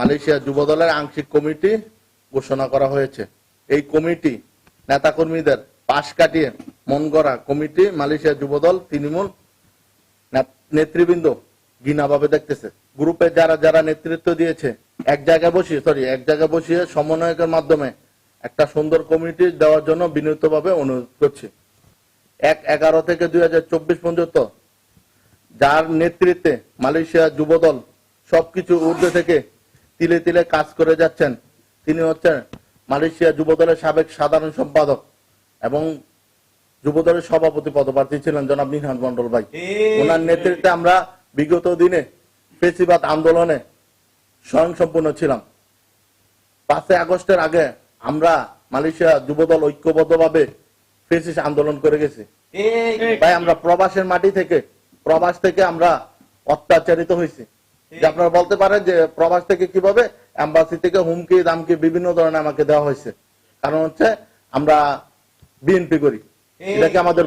Malaysia যুবদলের আংশিক committee ঘোষণা করা হয়েছে। এই কমিটি নেতাকর্মীদের পাশ কাটিয়ে মন কমিটি মালয়েশিয়া যুবদল তৃণমূল নেতৃবৃন্দ ঘৃণাভাবে দেখতেছে। গ্রুপে যারা যারা নেতৃত্ব দিয়েছে, এক জায়গায় বসিয়ে সরি এক জায়গায় বসিয়ে সমন্বয়কের মাধ্যমে একটা সুন্দর কমিটি দেওয়ার জন্য বিনীতভাবে অনুরোধ করছি। এক এগারো থেকে দুই হাজার চব্বিশ পর্যন্ত যার নেতৃত্বে মালয়েশিয়া যুবদল সবকিছু ঊর্ধ্বে থেকে তিলে তিলে কাজ করে যাচ্ছেন। তিনি হচ্ছেন মালয়েশিয়া যুবদলের সাবেক সাধারণ সম্পাদক এবং যুবদলের সভাপতি পদপ্রার্থী ছিলেন জনাব নিহান মন্ডল ভাই। ওনার নেতৃত্বে আমরা বিগত দিনে ফেসিবাদ আন্দোলনে স্বয়ংসম্পূর্ণ ছিলাম। পাঁচই আগস্টের আগে আমরা মালয়েশিয়া যুবদল ঐক্যবদ্ধভাবে ফেসিস আন্দোলন করে গেছি। ভাই আমরা প্রবাসের মাটি থেকে প্রবাস থেকে আমরা অত্যাচারিত হয়েছি। যে আপনারা বলতে পারেন যে প্রবাস থেকে কীভাবে এম্বাসি থেকে হুমকি দামকি বিভিন্ন ধরনের আমাকে দেওয়া হয়েছে। কারণ হচ্ছে আমরা বিএনপি করি। এটা কি আমাদের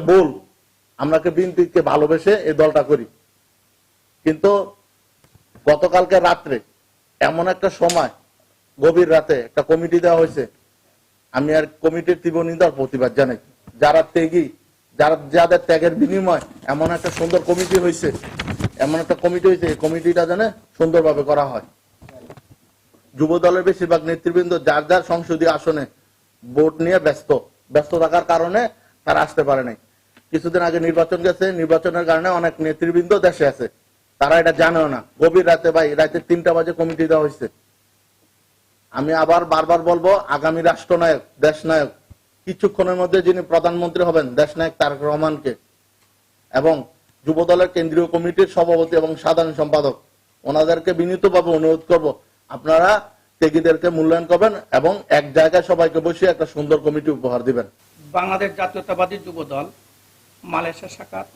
আমরা বিএনপি কে ভালোবেসে এই দলটা করি। কিন্তু গতকালকে রাত্রে এমন একটা সময় গভীর রাতে একটা কমিটি দেওয়া হয়েছে। আমি আর কমিটির তীব্র নিন্দার প্রতিবাদ জানাই। যারা ত্যাগী যারা যাদের ত্যাগের বিনিময় এমন একটা সুন্দর কমিটি হয়েছে এমন একটা কমিটি হয়েছে, এই কমিটিটা জানে সুন্দরভাবে করা হয়। যুব দলের বেশিরভাগ নেতৃবৃন্দ যার যার সংসদীয় আসনে ভোট নিয়ে ব্যস্ত ব্যস্ত থাকার কারণে তারা আসতে পারে নাই। কিছুদিন আগে নির্বাচন গেছে, নির্বাচনের কারণে অনেক নেতৃবৃন্দ দেশে আছে। তারা এটা জানেও না। গভীর রাতে ভাই, রাতে তিনটা বাজে কমিটি দেওয়া হয়েছে। আমি আবার বারবার বলব, আগামী রাষ্ট্রনায়ক দেশ নায়ক কিছুক্ষণের মধ্যে যিনি প্রধানমন্ত্রী হবেন দেশ নায়ক তারেক রহমানকে এবং যুব দলের কেন্দ্রীয় কমিটির সভাপতি এবং সাধারণ সম্পাদক। ওনাদেরকে বিনীতভাবে অনুরোধ করব, আপনারা ত্যাগীদেরকে মূল্যায়ন করবেন এবং এক জায়গায় সবাইকে বসিয়ে একটা সুন্দর কমিটি উপহার দিবেন। বাংলাদেশ জাতীয়তাবাদী যুব দল মালয়েশিয়া শাখার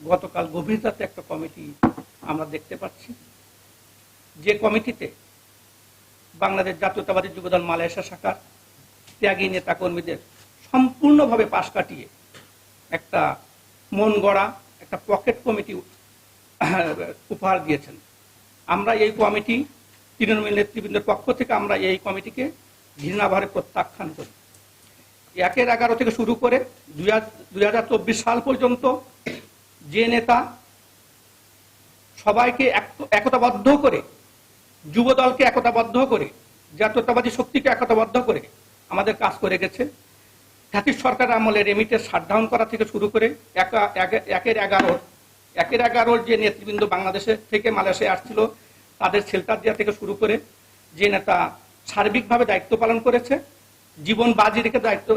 গতকাল গভীর রাতে একটা কমিটি আমরা দেখতে পাচ্ছি। যে কমিটিতে বাংলাদেশ জাতীয়তাবাদী যুবদল, মালয়েশিয়া শাখার ত্যাগী নেতা কর্মীদের সম্পূর্ণভাবে পাশ কাটিয়ে একটা মন গড়া একটা পকেট কমিটি উপহার দিয়েছেন। আমরা এই কমিটি তৃণমূল নেতৃবৃন্দের পক্ষ থেকে আমরা এই কমিটিকে ঘৃণাভারে প্রত্যাখ্যান করি। একের এগারো থেকে শুরু করে দুই হাজার চব্বিশ সাল পর্যন্ত যে নেতা সবাইকে এক- একতাবদ্ধ করে যুব দলকে একতাবদ্ধ করে, জাতীয়তাবাদী শক্তিকে একতাবদ্ধ করে আমাদের কাজ করে গেছে জাতির সরকার আমলে রেমিটের শাটডাউন করা থেকে শুরু করে একের এগারোর একের এগারোর যে নেতৃবৃন্দ বাংলাদেশে থেকে মালয়েশিয়া আসছিল তাদের শেল্টার দেওয়া থেকে শুরু করে যে নেতা সার্বিকভাবে দায়িত্ব পালন করেছে জীবন বাজি রেখে দায়িত্ব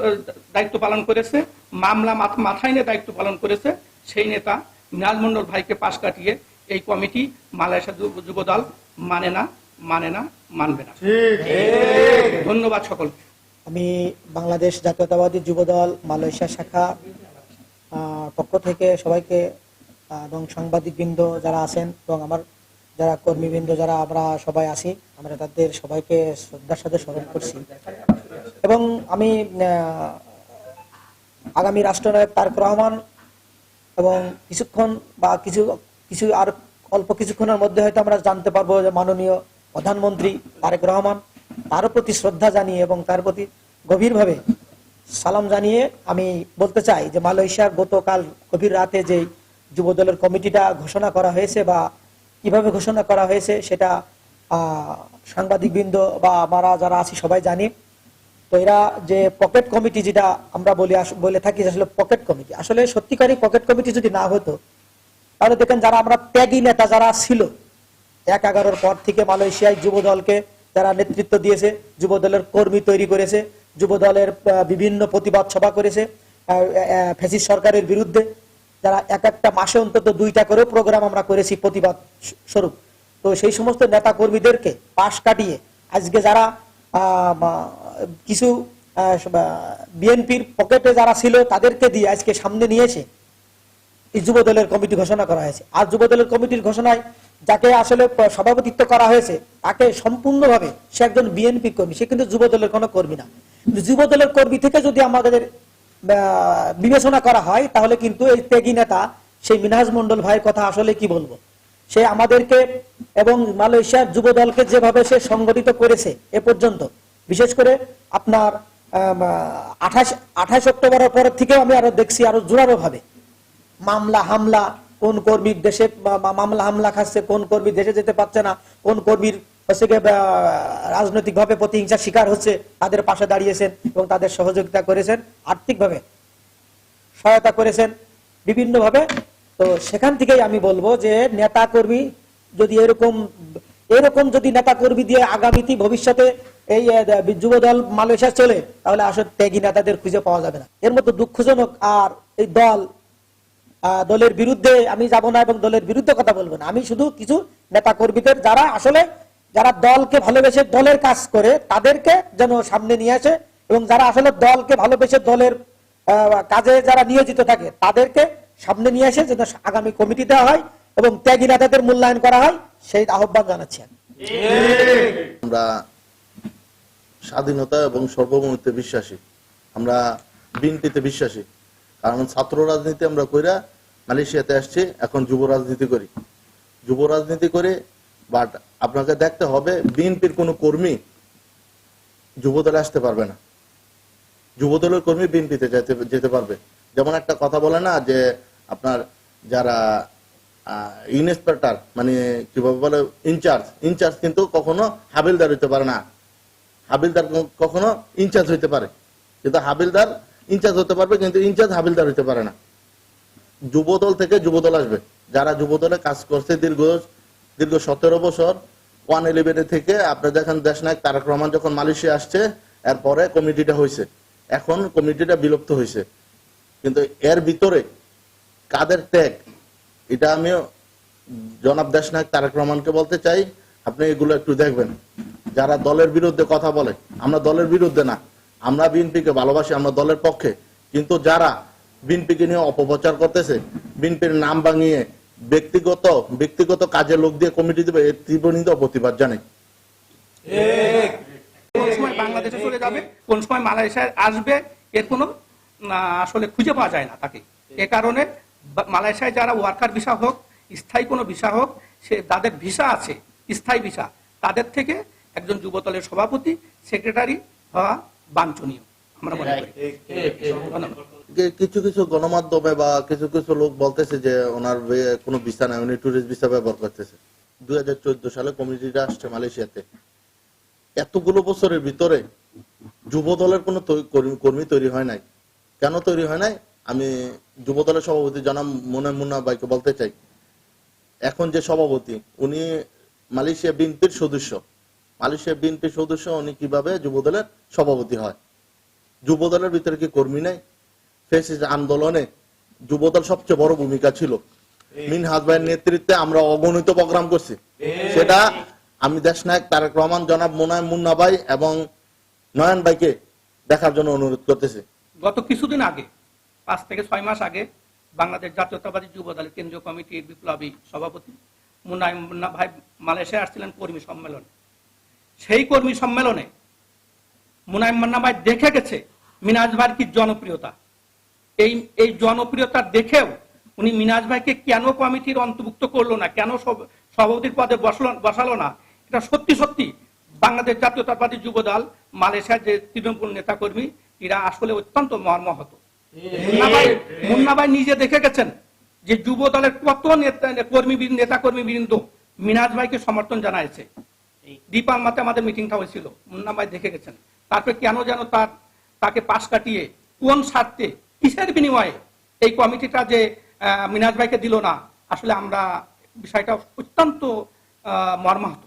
দায়িত্ব পালন করেছে মামলা মাথ- মাথায় নিয়ে দায়িত্ব পালন করেছে সেই নেতা মিনাজ মন্ডল ভাইকে পাশ কাটিয়ে এই কমিটি মালয়েশিয়া যুব- যুব দল মানে না মানে না মানবে না। ধন্যবাদ সকলকে। আমি বাংলাদেশ জাতীয়তাবাদী যুবদল মালয়েশিয়া শাখা পক্ষ থেকে সবাইকে এবং সাংবাদিকবৃন্দ যারা আছেন এবং আমার যারা কর্মীবৃন্দ যারা আমরা সবাই আছি, আমরা তাদের সবাইকে শ্রদ্ধার সাথে স্মরণ করছি। এবং আমি আগামী রাষ্ট্রনায়ক তারেক রহমান এবং কিছুক্ষণ বা কিছু কিছু আর অল্প কিছুক্ষণের মধ্যে হয়তো আমরা জানতে পারব যে মাননীয় প্রধানমন্ত্রী তারেক রহমান তারও প্রতি শ্রদ্ধা জানিয়ে এবং তার প্রতি গভীরভাবে সালাম জানিয়ে আমি বলতে চাই যে মালয়েশিয়ার গতকাল গভীর রাতে যে যুবদলের কমিটিটা ঘোষণা করা হয়েছে বা কীভাবে ঘোষণা করা হয়েছে সেটা সাংবাদিকবৃন্দ বা আমরা যারা আছি সবাই জানি। তো এরা যে পকেট কমিটি যেটা আমরা বলি বলে থাকি আসলে পকেট কমিটি। আসলে সত্যিকারই পকেট কমিটি যদি না হতো, তাহলে দেখেন যারা আমরা ত্যাগী নেতা যারা ছিল, এক এগারোর পর থেকে মালয়েশিয়ায় যুব দলকে যারা নেতৃত্ব দিয়েছে যুব দলের কর্মী তৈরি করেছে যুব দলের বিভিন্ন প্রতিবাদ সভা করেছে ফেসিস সরকারের বিরুদ্ধে। যারা এক একটা মাসে অন্তত দুইটা করে প্রোগ্রাম আমরা করেছি প্রতিবাদ স্বরূপ। তো সেই সমস্ত নেতা কর্মীদেরকে পাশ কাটিয়ে, আজকে যারা কিছু বিএনপির পকেটে যারা ছিল, তাদেরকে দিয়ে আজকে সামনে নিয়েছে যুব দলের কমিটি ঘোষণা করা হয়েছে। আর যুব দলের কমিটির ঘোষণায় যাকে আসলে সভাপতিত্ব করা হয়েছে, তাকে সম্পূর্ণভাবে সে একজন বিএনপি কর্মী, সে কিন্তু যুব দলের কোনো কর্মী না। যুব দলের কর্মী থেকে যদি আমাদের বিবেচনা করা হয়, তাহলে কিন্তু এই ত্যাগী নেতা, সেই মিনহাজ মন্ডল ভাইয়ের কথা আসলে কি বলব? সে আমাদেরকে এবং মালয়েশিয়ার যুব দলকে যেভাবে সে সংগঠিত করেছে এ পর্যন্ত, বিশেষ করে আপনার আঠাশ আঠাশ অক্টোবরের পর থেকেও আমি আরও দেখছি আরও জোরালো ভাবে মামলা, হামলা কোন কর্মীর দেশে মামলা, হামলা খাচ্ছে, কোন কর্মী দেশে যেতে পারছে না, কোন কর্মীর হচ্ছে রাজনৈতিকভাবে প্রতিহিংসার শিকার হচ্ছে, তাদের পাশে দাঁড়িয়েছেন এবং তাদের সহযোগিতা করেছেন, আর্থিকভাবে সহায়তা করেছেন, বিভিন্নভাবে। তো সেখান থেকেই আমি বলব যে নেতা কর্মী যদি এরকম এরকম যদি নেতা কর্মী দিয়ে আগামীতে ভবিষ্যতে এই যুব দল মালয়েশিয়া চলে, তাহলে আসলে ত্যাগী নেতাদের খুঁজে পাওয়া যাবে না। এর মধ্যে দুঃখজনক আর এই দল দলের বিরুদ্ধে আমি যাব না এবং দলের বিরুদ্ধে কথা বলব না। আমি শুধু কিছু নেতা কর্মীদের যারা আসলে যারা দলকে ভালোবেসে দলের কাজ করে, তাদেরকে যেন সামনে নিয়ে আসে এবং যারা আসলে দলকে ভালোবেসে দলের কাজে যারা নিয়োজিত থাকে, তাদেরকে সামনে নিয়ে আসে যেন আগামী কমিটি দেওয়া হয় এবং ত্যাগী নেতাদের মূল্যায়ন করা হয়, সেই আহ্বান জানাচ্ছি আমরা স্বাধীনতা এবং সর্বভৌমত্বে বিশ্বাসী। আমরা বিএনপিতে বিশ্বাসী। কারণ ছাত্র রাজনীতি আমরা কইরা মালয়েশিয়াতে আসছি, এখন যুব রাজনীতি করি। যুব রাজনীতি করে বাট আপনাকে দেখতে হবে, বিএনপির কোনো কর্মী যুবদলে আসতে পারবে না। যুবদলের কর্মী বিএনপিতে যেতে যেতে পারবে। যেমন একটা কথা বলে না যে, আপনার যারা ইনস্পেক্টর মানে কীভাবে বলে, ইনচার্জ ইনচার্জ কিন্তু কখনো হাবিলদার হইতে পারে না। হাবিলদার কখনো ইনচার্জ হইতে পারে। কিন্তু হাবিলদার ইনচার্জ হতে পারবে, কিন্তু ইনচার্জ হাবিলদার হইতে পারে না। যুবদল থেকে যুবদল আসবে। যারা যুবদলে কাজ করছে দীর্ঘ দীর্ঘ সতেরো বছর ওয়ান ইলেভেনে থেকে আপনি দেখেন দেশনায়ক তারেক রহমান যখন মালয়েশিয়া আসছে, এরপরে কমিটিটা হয়েছে। এখন কমিটিটা বিলুপ্ত হয়েছে। কিন্তু এর ভিতরে কাদের ত্যাগ, এটা আমি জনাব দেশ দেশনায়ক তারেক রহমানকে বলতে চাই, আপনি এগুলো একটু দেখবেন। যারা দলের বিরুদ্ধে কথা বলে, আমরা দলের বিরুদ্ধে না। আমরা বিএনপিকে ভালোবাসি, আমরা দলের পক্ষে। কিন্তু যারা বিএনপিকে নিয়ে অপপ্রচার করতেছে বিএনপির নাম ভাঙিয়ে ব্যক্তিগত ব্যক্তিগত কাজে লোক দিয়ে কমিটি দেবে এর তীব্র নিন্দা ও প্রতিবাদ জানাই। কোন সময় বাংলাদেশে চলে যাবে কোন সময় মালয়েশিয়ায় আসবে এর কোনো আসলে খুঁজে পাওয়া যায় না তাকে। এ কারণে মালয়েশিয়ায় যারা ওয়ার্কার ভিসা হোক স্থায়ী কোনো ভিসা হোক সে যাদের ভিসা আছে স্থায়ী ভিসা তাদের থেকে একজন যুবদলের সভাপতি সেক্রেটারি হওয়া বাঞ্ছনীয়। আমরা মনে করি। ধন্যবাদ। কিছু কিছু গণমাধ্যমে বা কিছু কিছু লোক বলতেছে যে ওনার কোনো ভিসা নাই, উনি টুরিস্ট ভিসা ব্যবহার করতেছে। দুই হাজার চোদ্দ সালে কমিটিটা আসছে মালয়েশিয়াতে। এতগুলো বছরের ভিতরে যুব দলের কোনো কর্মী- তৈরি হয় নাই। কেন তৈরি হয় নাই? আমি যুব দলের সভাপতি জনাব মনে মুন্না ভাইকে বলতে চাই। এখন যে সভাপতি, উনি মালয়েশিয়া বিএনপির সদস্য। মালয়েশিয়া বিএনপির সদস্য, উনি কীভাবে যুব দলের সভাপতি হয়? যুব দলের ভিতরে কি কর্মী নাই? ফেসিস আন্দোলনে যুবদল সবচেয়ে বড় ভূমিকা ছিল। মিনহাজ ভাইয়ের নেতৃত্বে আমরা অগণিত প্রোগ্রাম করছি। সেটা আমি দেশনায়ক তারেক রহমান জনাব মোনায় মুন্না ভাই এবং নয়ন ভাইকে দেখার জন্য অনুরোধ করতেছি। গত কিছুদিন আগে পাঁচ থেকে ছয় মাস আগে বাংলাদেশ জাতীয়তাবাদী যুব দলের কেন্দ্রীয় কমিটির বিপ্লবী সভাপতি মুন্নাই মুন্না ভাই মালয়েশিয়া আসছিলেন কর্মী সম্মেলনে। সেই কর্মী সম্মেলনে মুনাই মুন্না ভাই দেখে গেছে মিনাজ ভাইয়ের কি জনপ্রিয়তা। এই এই জনপ্রিয়তা দেখেও উনি মিনাজ ভাইকে কেন কমিটির অন্তর্ভুক্ত করল না? কেন সভাপতির পদে বসল, বসালো না? এটা সত্যি সত্যি। বাংলাদেশ জাতীয়তাবাদী যুব দল মালয়েশিয়ার যে তৃণমূল নেতাকর্মী, এরা আসলে অত্যন্ত মর্মাহত। মুন্না ভাই নিজে দেখে গেছেন যে যুব দলের কত নেতা কর্মী নেতা কর্মী বৃন্দ মিনাজ ভাইকে সমর্থন জানাইছে। দীপাল মাতে আমাদের মিটিংটা হয়েছিল, মুন্না ভাই দেখে গেছেন। তারপরে কেন যেন তার, তাকে পাশ কাটিয়ে কোন স্বার্থে কিসের বিনিময়ে এই কমিটিটা যে মিনাজ ভাইকে দিল না আসলে আমরা বিষয়টা অত্যন্ত মর্মাহত।